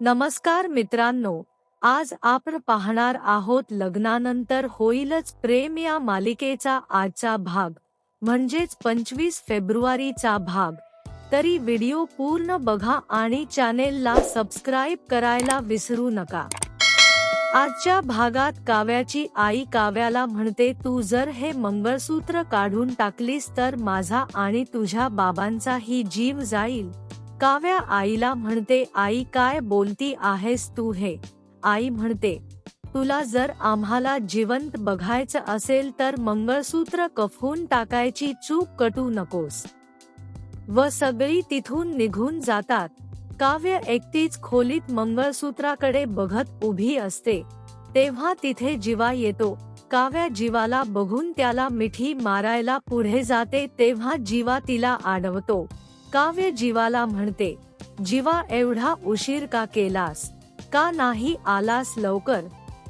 नमस्कार मित्रांनो आज आपण पाहणार आहोत लग्नानंतर होईलच प्रेम या मालिकेचा आजचा भाग म्हणजेच पंचवीस फेब्रुवारीचा भाग. तरी व्हिडिओ पूर्ण बघा आणि चॅनेलला सबस्क्राईब करायला विसरू नका. आजच्या भागात काव्याची आई काव्याला म्हणते तू जर हे मंगळसूत्र काढून टाकलीस तर माझा आणि तुझ्या बाबांचाही जीव जाईल. काव्या आईला म्हणते आई काय बोलती आहेस तू हे? आई म्हणते तुला जर आम्हाला जिवंत बघायचं असेल तर मंगळसूत्र कफून टाकायची चूक कटू नकोस. व सगळी तिथून निघून जातात. काव्य एकटीच खोलीत मंगळसूत्राकडे बघत उभी असते. तेव्हा तिथे जीवा येतो. काव्या जीवाला बघून त्याला मिठी मारायला पुढे जाते तेव्हा जीवा तिला आडवतो. काव्य जीवाला म्हणते जीवा एवढा उशीर का केलास? का नाही आलास लवकर?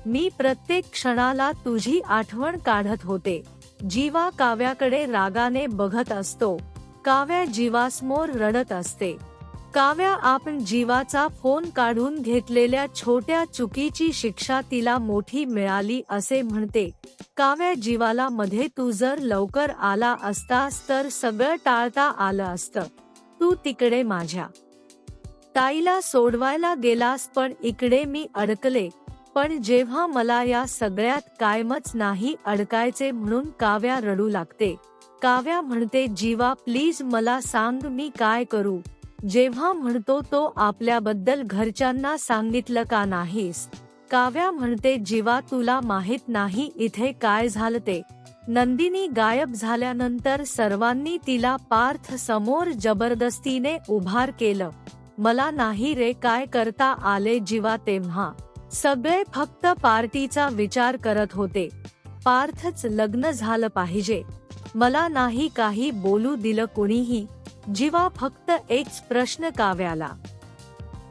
मी प्रत्येक क्षणाला तुझी आठवण काढत होते. जीवा काव्याकडे रागाने बघत असतो. काव्या जीवासमोर रडत असते. काव्या आपण जीवाचा फोन काढून घेतलेल्या छोट्या चुकीची शिक्षा तिला मोठी मिळाली असे म्हणते. काव्या जीवाला मध्ये तू जर लवकर आला असतास तर सगळं टाळता आलं असतं. तू तिकडे माझ्या. ताईला सोडवायला गेलास पण इकडे मी अडकले पण जेव्हा मला या सगळ्यात कायमच नाही अडकायचे म्हणून काव्या रडू लागते. काव्या म्हणते जीवा प्लीज मला सांग मी काय करू? जेव्हा म्हणतो तो आपल्याबद्दल घरच्यांना सांगितलं का नाहीस? काव्या म्हणते जीवा तुला माहीत नाही इथे काय झालं ते नंदिनी गायब झाल्यानंतर सर्वांनी तिला पार्थ समोर जबरदस्तीने उभार केलं. मला नाही रे काय करता आले जीवा तेव्हा. सगळे फक्त पार्टीचा विचार करत होते. पार्थच लग्न झालं पाहिजे. मला नाही काही बोलू दिलं कुणीही. जीवा फक्त एक प्रश्न काव्याला.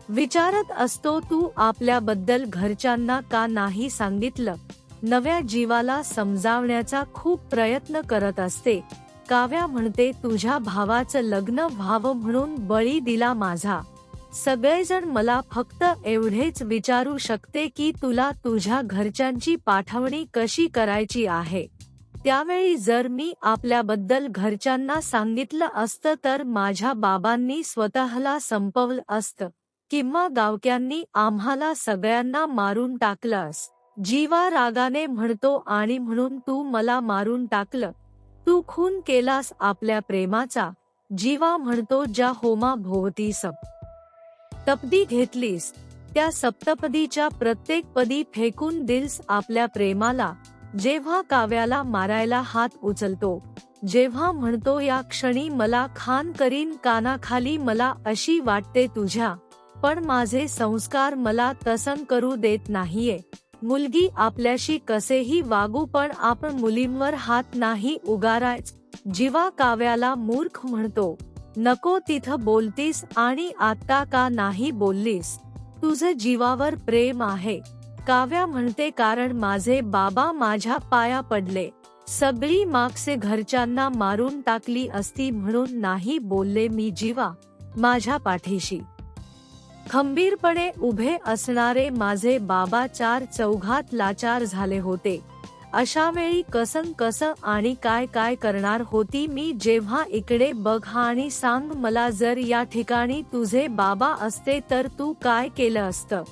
विचारत असतो तू आपल्याबद्दल घरच्यांना का नाही सांगितलं? नव्या जीवाला समजावण्याचा खूप प्रयत्न करत असते. काव्या म्हणते तुझ्या भावाचं लग्न व्हावं म्हणून बळी दिला माझा. सगळेजण मला फक्त एवढेच विचारू शकते की तुला तुझ्या घरच्यांची पाठवणी कशी करायची आहे. त्यावेळी जर मी आपल्याबद्दल घरच्यांना सांगितलं असतं तर माझ्या बाबांनी स्वतःला संपवलं असतं किंवा गावक्यांनी आम्हाला सगळ्यांना मारून टाकलं जीवा रागाने म्हणतो आणि म्हणून तू मला मारून टाकलं. तू खून केलास आपल्या प्रेमाचा. जीवा म्हणतो ज्या होमा भोवती सप तपदी घेतलीस. त्या सप्तपदीच्या प्रत्येक पदी फेकून दिल्स आपल्या प्रेमाला. जेव्हा काव्याला मारायला हात उचलतो. जेव्हा म्हणतो या क्षणी मला खान करीन कानाखाली मला अशी वाटते तुझ्या. पण माझे संस्कार मला तसन करू देत नाहीये. मुलगी आपल्याशी कसेही वागू पण आपण मुलींवर हात नाही उगारायच. जीवा काव्याला मूर्ख म्हणतो. नको तिथं बोलतीस आणि आता का नाही बोललीस? तुझं जीवावर प्रेम आहे काव्या म्हणते कारण माझे बाबा माझ्या पाया पडले. सगळी मागसे घरच्यांना मारून टाकली असती म्हणून नाही बोलले मी जीवा माझ्या पाठीशी. खंबीरपणे उभे असणारे माझे बाबा चार चौघात लाचार झाले होते. अशा वेळी कसं कसं आणि काय काय करणार होती मी जेव्हा इकडे बघ आणि सांग मला जर या ठिकाणी तुझे बाबा असते तर तू काय केलं असतं.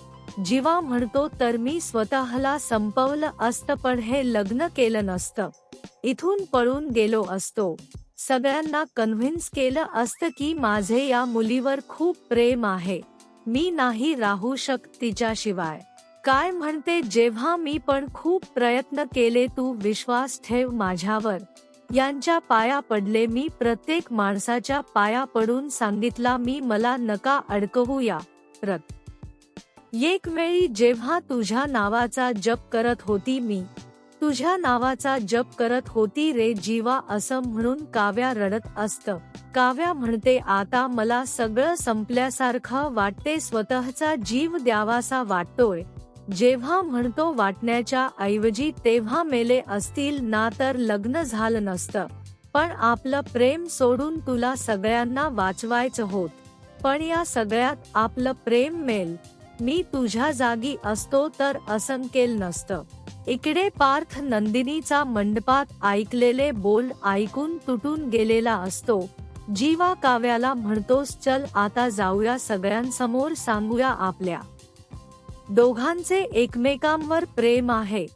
जीवा म्हणतो तर मी स्वतःला संपवलं असतं पण हे लग्न केलं नसतं. इथून पळून गेलो असतो. सगळ्यांना कन्व्हिन्स केलं असतं की माझे या मुलीवर खूप प्रेम आहे. मी नाही राहू शक तिच्याशिवाय. काय म्हणते जेव्हा मी पण खूप प्रयत्न केले तू विश्वास ठेव माझ्यावर. यांच्या पाया पडले मी प्रत्येक माणसाच्या पाया पडून सांगितला मी मला नका अडकवू या रत एक वेळी जेव्हा तुझ्या नावाचा जप करत होती मी तुझ्या नावाचा जप करत होती रे जीवा असं म्हणून काव्या रडत असत. काव्या म्हणते आता मला सगळं संपल्यासारखं वाटते स्वतःचा जीव द्यावासा वाटतोय. जेव्हा म्हणतो वाटण्याच्या ऐवजी तेव्हा मेले असतील ना तर लग्न झालं नसतं. पण आपलं प्रेम सोडून तुला सगळ्यांना वाचवायचं होत. पण या सगळ्यात आपलं प्रेम मेल. मी तुझ्या जागी असतो तर असं केल नसतं. इकडे पार्थ नंदिनीचा मंडपात ऐकलेले बोल ऐकून तुटून गेलेला असतो. जीवा काव्याला म्हणतोस चल आता जाऊया सगळ्यांसमोर सांगूया आपल्या. दोघांचे एकमेकांवर प्रेम आहे.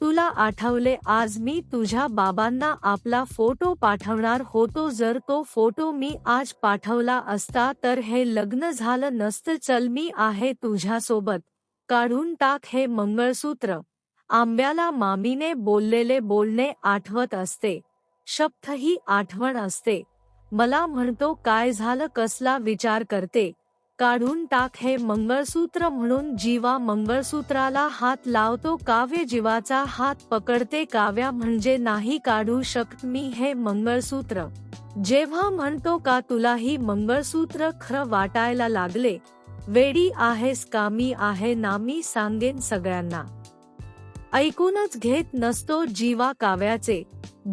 तुला आठवले आज मी तुझ्या बाबांना आपला फोटो पाठवणार होतो. जर तो फोटो मी आज पाठवला असता तर हे लग्न झालं नसतं. चल मी आहे तुझ्यासोबत. काढून टाक हे मंगळसूत्र. आंब्याला मामीने बोललेले बोलणे आठवत असते. शब्द ही आठवण असते. मला म्हणतो काय झालं कसला विचार करते. काढून टाक हे मंगळसूत्र म्हणून जीवा मंगळसूत्राला हात लावतो काव्य जीवाचा हात पकडते काव्या म्हणजे नाही काढू शकत मी हे मंगळसूत्र. जेव्हा म्हणतो का तुला ही मंगळसूत्र खरं वाटायला लागले. वेडी आहेस का मी आहे ना मी सांगेन सगळ्यांना. ऐकूनच घेत नसतो जीवा काव्याचे.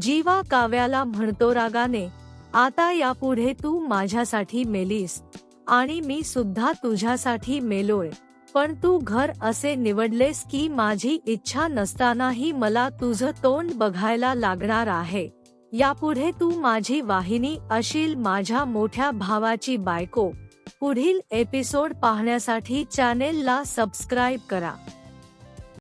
जीवा काव्याला म्हणतो रागाने आता यापुढे तू माझ्यासाठी मेलीस आणि मी सुद्धा तुझ्यासाठी मेलोय. पण तू घर असे निवडलेस की माझी इच्छा नसतानाही मला तुझं तोंड बघायला लागणार आहे. यापुढे तू माझी वाहिनी अशील माझ्या मोठ्या भावाची बायको. पुढील एपिसोड पाहण्यासाठी चॅनेलला सबस्क्राईब करा.